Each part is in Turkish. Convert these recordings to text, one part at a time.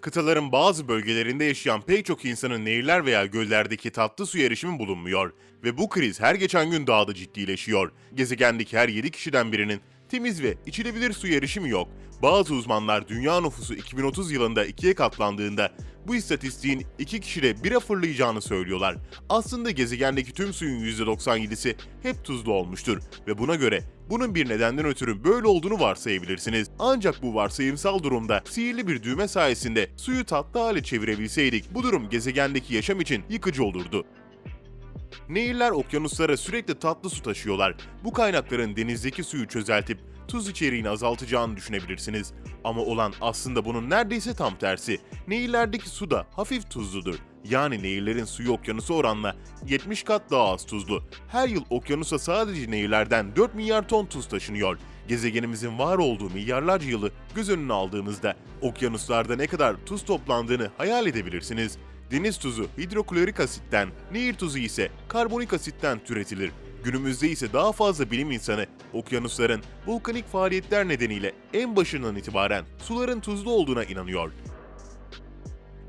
Kıtaların bazı bölgelerinde yaşayan pek çok insanın nehirler veya göllerdeki tatlı suya erişimi bulunmuyor ve bu kriz her geçen gün daha da ciddileşiyor. Gezegendeki her 7 kişiden birinin temiz ve içilebilir suya erişimi yok. Bazı uzmanlar dünya nüfusu 2030 yılında ikiye katlandığında bu istatistiğin iki kişide bire fırlayacağını söylüyorlar. Aslında gezegendeki tüm suyun %97'si hep tuzlu olmuştur ve buna göre bunun bir nedenden ötürü böyle olduğunu varsayabilirsiniz. Ancak bu varsayımsal durumda sihirli bir düğme sayesinde suyu tatlı hale çevirebilseydik bu durum gezegendeki yaşam için yıkıcı olurdu. Nehirler okyanuslara sürekli tatlı su taşıyorlar. Bu kaynakların denizdeki suyu çözeltip tuz içeriğini azaltacağını düşünebilirsiniz. Ama olan aslında bunun neredeyse tam tersi. Nehirlerdeki su da hafif tuzludur. Yani nehirlerin suyu okyanusa oranla 70 kat daha az tuzlu. Her yıl okyanusa sadece nehirlerden 4 milyar ton tuz taşınıyor. Gezegenimizin var olduğu milyarlarca yılı göz önüne aldığımızda okyanuslarda ne kadar tuz toplandığını hayal edebilirsiniz. Deniz tuzu hidroklorik asitten, nehir tuzu ise karbonik asitten türetilir. Günümüzde ise daha fazla bilim insanı okyanusların volkanik faaliyetler nedeniyle en başından itibaren suların tuzlu olduğuna inanıyor.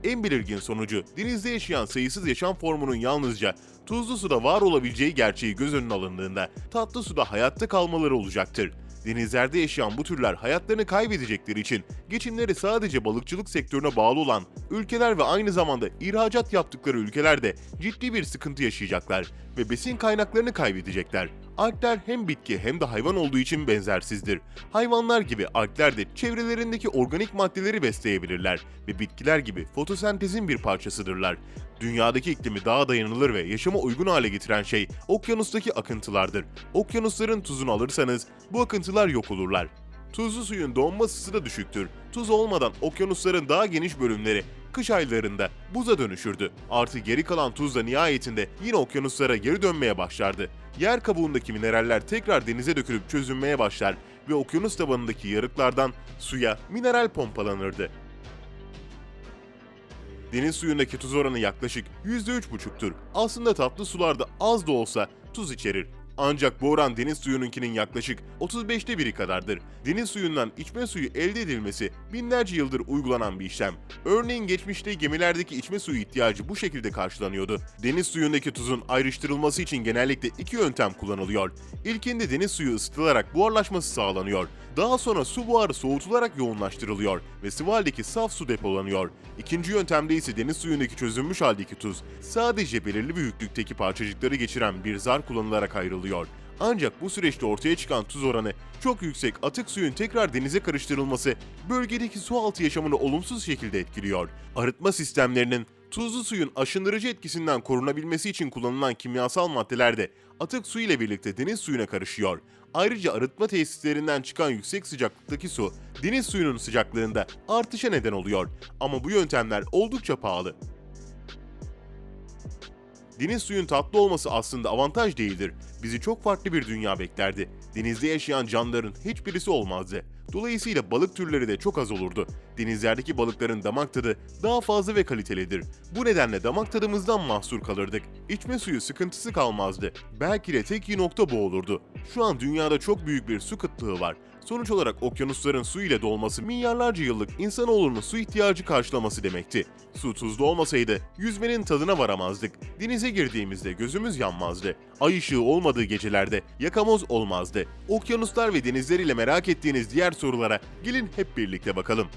En belirgin sonucu denizde yaşayan sayısız yaşam formunun yalnızca tuzlu suda var olabileceği gerçeği göz önüne alındığında tatlı suda hayatta kalmaları olacaktır. Denizlerde yaşayan bu türler hayatlarını kaybedecekleri için geçimleri sadece balıkçılık sektörüne bağlı olan ülkeler ve aynı zamanda ihracat yaptıkları ülkeler de ciddi bir sıkıntı yaşayacaklar ve besin kaynaklarını kaybedecekler. Alpler hem bitki hem de hayvan olduğu için benzersizdir. Hayvanlar gibi alpler de çevrelerindeki organik maddeleri besleyebilirler ve bitkiler gibi fotosentezin bir parçasıdırlar. Dünyadaki iklimi daha dayanılır ve yaşama uygun hale getiren şey okyanustaki akıntılardır. Okyanusların tuzunu alırsanız bu akıntılar yok olurlar. Tuzlu suyun donma ısısı da düşüktür. Tuz olmadan okyanusların daha geniş bölümleri kış aylarında buza dönüşürdü. Artı geri kalan tuz da nihayetinde yine okyanuslara geri dönmeye başlardı. Yer kabuğundaki mineraller tekrar denize dökülüp çözünmeye başlar ve okyanus tabanındaki yarıklardan suya mineral pompalanırdı. Deniz suyundaki tuz oranı yaklaşık %3,5'tur. Aslında tatlı sularda az da olsa tuz içerir. Ancak bu oran deniz suyununkinin yaklaşık 35'te biri kadardır. Deniz suyundan içme suyu elde edilmesi binlerce yıldır uygulanan bir işlem. Örneğin geçmişte gemilerdeki içme suyu ihtiyacı bu şekilde karşılanıyordu. Deniz suyundaki tuzun ayrıştırılması için genellikle iki yöntem kullanılıyor. İlkinde deniz suyu ısıtılarak buharlaşması sağlanıyor. Daha sonra su buharı soğutularak yoğunlaştırılıyor ve sıvı haldeki saf su depolanıyor. İkinci yöntemde ise deniz suyundaki çözünmüş haldeki tuz sadece belirli büyüklükteki parçacıkları geçiren bir zar kullanılarak ayrılıyor. Ancak bu süreçte ortaya çıkan tuz oranı çok yüksek atık suyun tekrar denize karıştırılması bölgedeki su altı yaşamını olumsuz şekilde etkiliyor. Arıtma sistemlerinin tuzlu suyun aşındırıcı etkisinden korunabilmesi için kullanılan kimyasal maddeler de atık su ile birlikte deniz suyuna karışıyor. Ayrıca arıtma tesislerinden çıkan yüksek sıcaklıktaki su deniz suyunun sıcaklığında artışa neden oluyor. Ama bu yöntemler oldukça pahalı. Deniz suyun tatlı olması aslında avantaj değildir. Bizi çok farklı bir dünya beklerdi. Denizde yaşayan canlıların hiçbirisi olmazdı. Dolayısıyla balık türleri de çok az olurdu. Denizlerdeki balıkların damak tadı daha fazla ve kalitelidir. Bu nedenle damak tadımızdan mahsur kalırdık. İçme suyu sıkıntısı kalmazdı. Belki de tek iyi nokta bu olurdu. Şu an dünyada çok büyük bir su kıtlığı var. Sonuç olarak okyanusların su ile dolması milyarlarca yıllık insanoğlunun su ihtiyacı karşılaması demekti. Su tuzlu olmasaydı yüzmenin tadına varamazdık. Denize girdiğimizde gözümüz yanmazdı. Ay ışığı olmadığı gecelerde yakamoz olmazdı. Okyanuslar ve denizler ile merak ettiğiniz diğer sorulara gelin hep birlikte bakalım.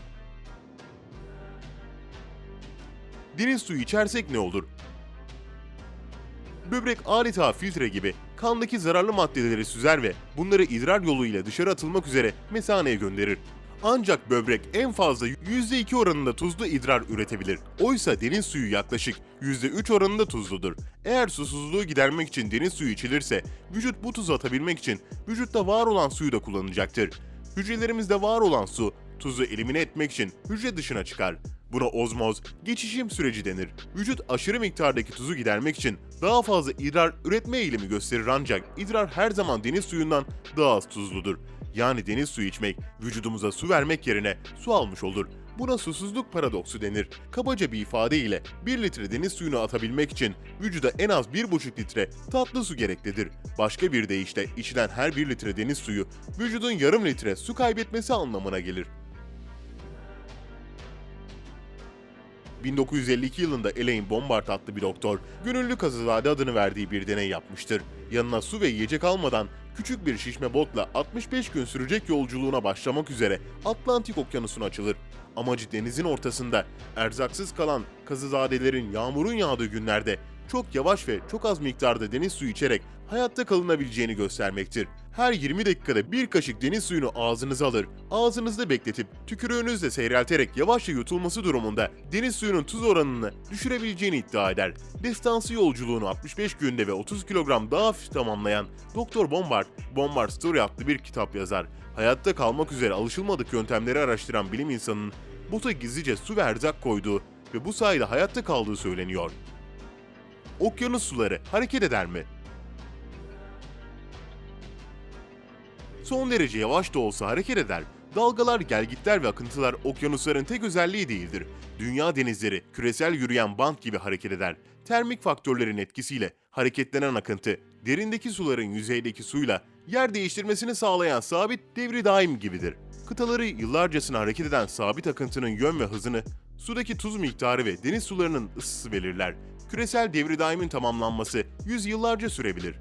Deniz suyu içersek ne olur? Böbrek adeta filtre gibi kandaki zararlı maddeleri süzer ve bunları idrar yoluyla dışarı atılmak üzere mesaneye gönderir. Ancak böbrek en fazla %2 oranında tuzlu idrar üretebilir. Oysa deniz suyu yaklaşık %3 oranında tuzludur. Eğer susuzluğu gidermek için deniz suyu içilirse, vücut bu tuzu atabilmek için vücutta var olan suyu da kullanacaktır. Hücrelerimizde var olan su, tuzu elimine etmek için hücre dışına çıkar. Buna ozmoz, geçişim süreci denir. Vücut aşırı miktardaki tuzu gidermek için daha fazla idrar üretme eğilimi gösterir ancak idrar her zaman deniz suyundan daha az tuzludur. Yani deniz suyu içmek vücudumuza su vermek yerine su almış olur. Buna susuzluk paradoksu denir. Kabaca bir ifadeyle 1 litre deniz suyunu atabilmek için vücuda en az 1,5 litre tatlı su gereklidir. Başka bir deyişle içilen her 1 litre deniz suyu vücudun yarım litre su kaybetmesi anlamına gelir. 1952 yılında Elaine Bombard adlı bir doktor, gönüllü kazazade adını verdiği bir deney yapmıştır. Yanına su ve yiyecek almadan küçük bir şişme botla 65 gün sürecek yolculuğuna başlamak üzere Atlantik Okyanusu'na açılır. Amacı denizin ortasında erzaksız kalan kazazadelerin yağmurun yağdığı günlerde çok yavaş ve çok az miktarda deniz suyu içerek hayatta kalınabileceğini göstermektir. Her 20 dakikada bir kaşık deniz suyunu ağzınıza alır, ağzınızda bekletip tükürüğünüzle seyrelterek yavaşça yutulması durumunda deniz suyunun tuz oranını düşürebileceğini iddia eder. Destansı yolculuğunu 65 günde ve 30 kilogram daha hafif tamamlayan Dr. Bombard, Bombard Story adlı bir kitap yazar. Hayatta kalmak üzere alışılmadık yöntemleri araştıran bilim insanının bota gizlice su ve erzak koyduğu ve bu sayede hayatta kaldığı söyleniyor. Okyanus suları hareket eder mi? Son derece yavaş da olsa hareket eder. Dalgalar, gelgitler ve akıntılar okyanusların tek özelliği değildir. Dünya denizleri küresel yürüyen bant gibi hareket eder. Termik faktörlerin etkisiyle hareketlenen akıntı, derindeki suların yüzeydeki suyla yer değiştirmesini sağlayan sabit devri daim gibidir. Kıtaları yıllarcasına hareket eden sabit akıntının yön ve hızını sudaki tuz miktarı ve deniz sularının ısısı belirler. Küresel devri daimin tamamlanması yüzyıllarca sürebilir.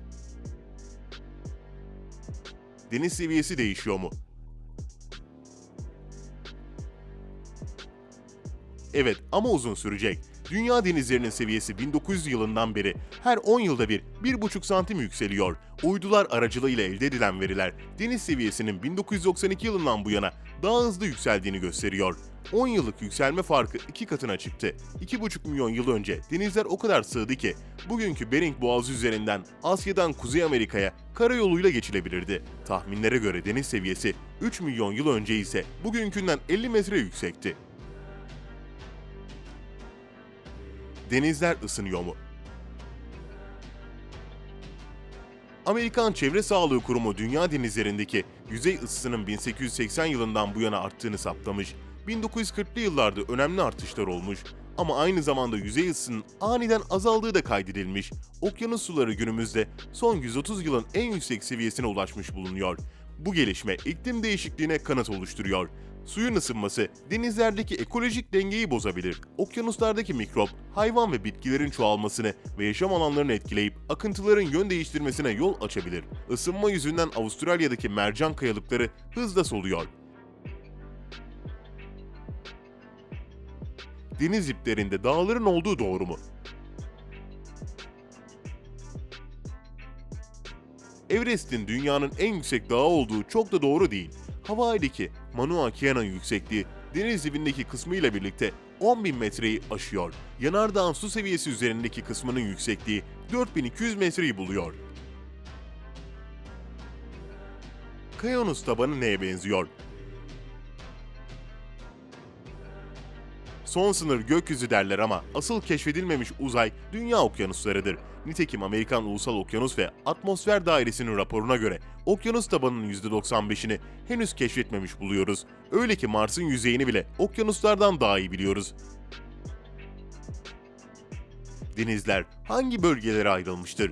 Deniz seviyesi değişiyor mu? Evet ama uzun sürecek. Dünya denizlerinin seviyesi 1900 yılından beri her 10 yılda bir 1,5 santim yükseliyor. Uydular aracılığıyla elde edilen veriler deniz seviyesinin 1992 yılından bu yana daha hızlı yükseldiğini gösteriyor. 10 yıllık yükselme farkı iki katına çıktı. 2,5 milyon yıl önce denizler o kadar sığdı ki bugünkü Bering Boğazı üzerinden Asya'dan Kuzey Amerika'ya karayoluyla geçilebilirdi. Tahminlere göre deniz seviyesi 3 milyon yıl önce ise bugünkünden 50 metre yüksekti. Denizler ısınıyor mu? Amerikan Çevre Sağlığı Kurumu dünya denizlerindeki yüzey ısısının 1880 yılından bu yana arttığını saptamış. 1940'lı yıllarda önemli artışlar olmuş ama aynı zamanda yüzey ısısının aniden azaldığı da kaydedilmiş. Okyanus suları günümüzde son 130 yılın en yüksek seviyesine ulaşmış bulunuyor. Bu gelişme iklim değişikliğine kanıt oluşturuyor. Suyun ısınması denizlerdeki ekolojik dengeyi bozabilir. Okyanuslardaki mikrop, hayvan ve bitkilerin çoğalmasını ve yaşam alanlarını etkileyip akıntıların yön değiştirmesine yol açabilir. Isınma yüzünden Avustralya'daki mercan kayalıkları hızla soluyor. Deniz iplerinde dağların olduğu doğru mu? Everest'in dünyanın en yüksek dağı olduğu çok da doğru değil. Hawaii'deki Mauna Kea'nın yüksekliği deniz dibindeki kısmıyla birlikte 10.000 metreyi aşıyor. Yanardağın su seviyesi üzerindeki kısmının yüksekliği 4200 metreyi buluyor. Kayanus tabanı neye benziyor? Son sınır gökyüzü derler ama asıl keşfedilmemiş uzay dünya okyanuslarıdır. Nitekim Amerikan Ulusal Okyanus ve Atmosfer Dairesi'nin raporuna göre okyanus tabanının %95'ini henüz keşfetmemiş buluyoruz. Öyle ki Mars'ın yüzeyini bile okyanuslardan daha iyi biliyoruz. Denizler hangi bölgelere ayrılmıştır?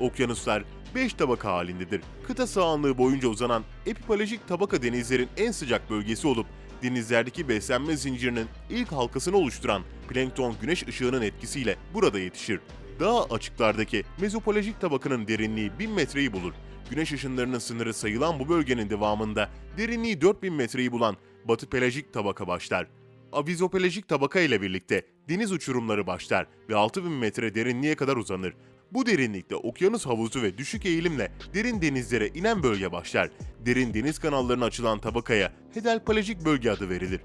Okyanuslar 5 tabaka halindedir. Kıta sahanlığı boyunca uzanan epipalajik tabaka denizlerin en sıcak bölgesi olup denizlerdeki beslenme zincirinin ilk halkasını oluşturan plankton güneş ışığının etkisiyle burada yetişir. Daha açıklardaki mezopolajik tabakanın derinliği 1000 metreyi bulur. Güneş ışınlarının sınırı sayılan bu bölgenin devamında derinliği 4000 metreyi bulan batı pelajik tabaka başlar. Avizopelajik tabaka ile birlikte deniz uçurumları başlar ve 6000 metre derinliğe kadar uzanır. Bu derinlikte okyanus havuzu ve düşük eğilimle derin denizlere inen bölge başlar. Derin deniz kanallarına açılan tabakaya hedalpalajik bölge adı verilir.